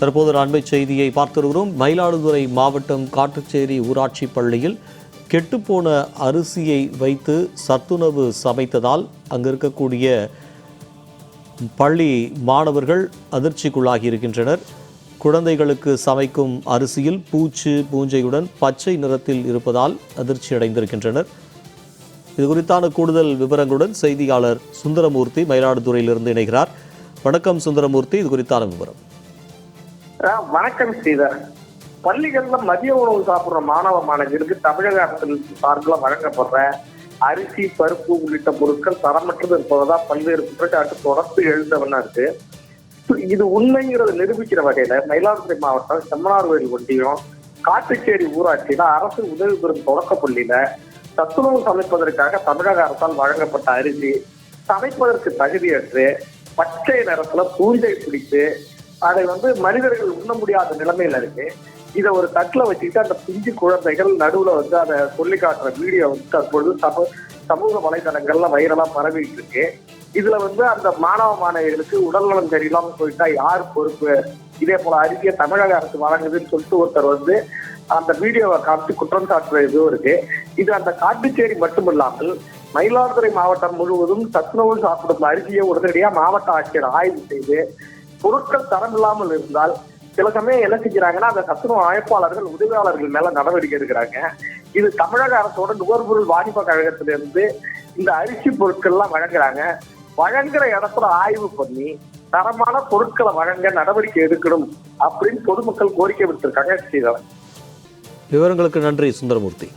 தற்போது ஒரு அண்மை செய்தியை பார்த்திருக்கிறோம். மயிலாடுதுறை மாவட்டம் காட்டுச்சேரி ஊராட்சி பள்ளியில் கெட்டுப்போன அரிசியை வைத்து சத்துணவு சமைத்ததால் அங்கு இருக்கக்கூடிய பள்ளி மாணவர்கள் அதிர்ச்சிக்குள்ளாகி இருக்கின்றனர். குழந்தைகளுக்கு சமைக்கும் அரிசியில் பூச்சு பூஞ்சையுடன் பச்சை நிறத்தில் இருப்பதால் அதிர்ச்சி அடைந்திருக்கின்றனர். இது குறித்தான கூடுதல் விவரங்களுடன் செய்தியாளர் சுந்தரமூர்த்தி மயிலாடுதுறையிலிருந்து இணைகிறார். வணக்கம் சுந்தரமூர்த்தி இது குறித்தான விவரம். வணக்கம் ஸ்ரீதர். பள்ளிகள்ல மதிய உணவு சாப்பிடுற மாணவ மாணவிகளுக்கு தமிழக அரசு சார்பில் வழங்கப்படுற அரிசி பருப்பு உள்ளிட்ட பொருட்கள் தரமற்றது இருப்பதா பல்வேறு குற்றச்சாட்டு தொடர்ந்து எழுந்தவனா இருக்கு. இது உண்மைங்கிறத நிரூபிக்கிற வகையில மயிலாடுதுறை மாவட்டம் செம்மனார்கோயில் ஒன்றியம் காட்டுச்சேரி ஊராட்சியில அரசு உதவி பெறும் தொடக்க பள்ளியில சத்துணவு சமைப்பதற்காக தமிழக அரசால் வழங்கப்பட்ட அரிசி சமைப்பதற்கு தகுதியற்று பச்சை நிறத்துல பூஞ்சை பிடித்து அதை வந்து மனிதர்கள் உண்ண முடியாத நிலைமையில இருக்கு. இதை ஒரு தட்டுல வச்சுக்கிட்டு அந்த பிஞ்சு குழந்தைகள் நடுவுல வந்து அதை சொல்லி காட்டுற வீடியோ வந்து தற்பொழுது சமூக சமூக வலைதளங்கள்ல வைரலா பரவிட்டு இருக்கு. இதுல வந்து அந்த மாணவ மாணவிகளுக்கு உடல்நலம் சரியில்லாம போயிட்டா யார் பொறுப்பு? இதே போல அரிசியை தமிழக அரசு வழங்குதுன்னு சொல்லிட்டு ஒருத்தர் வந்து அந்த வீடியோவை காமிச்சு குற்றம் சாட்டுற இதுவும் இருக்கு. இது அந்த காட்டுச்சேரி மட்டுமில்லாமல் மயிலாடுதுறை மாவட்டம் முழுவதும் சத்துணவு சாப்பிடும் அரிசியை உடனடியா மாவட்ட ஆட்சியர் ஆய்வு செய்து பொருட்கள் தரம் இல்லாமல் இருந்தால் சில சமயம் என்ன செஞ்சாங்கன்னா அந்த சத்துணவு அமைப்பாளர்கள் உதவியாளர்கள் மேல நடவடிக்கை எடுக்கிறாங்க. இது தமிழக அரசோட நுகர்பொருள் வாணிப கழகத்திலிருந்து இந்த அரிசி பொருட்கள்லாம் வழங்குறாங்க. வழங்குற இடத்துல ஆய்வு பண்ணி தரமான பொருட்களை வழங்க நடவடிக்கை எடுக்கணும் அப்படின்னு பொதுமக்கள் கோரிக்கை விடுத்திருக்காங்க ஸ்ரீதரன் விவரங்களுக்கு நன்றி சுந்தரமூர்த்தி.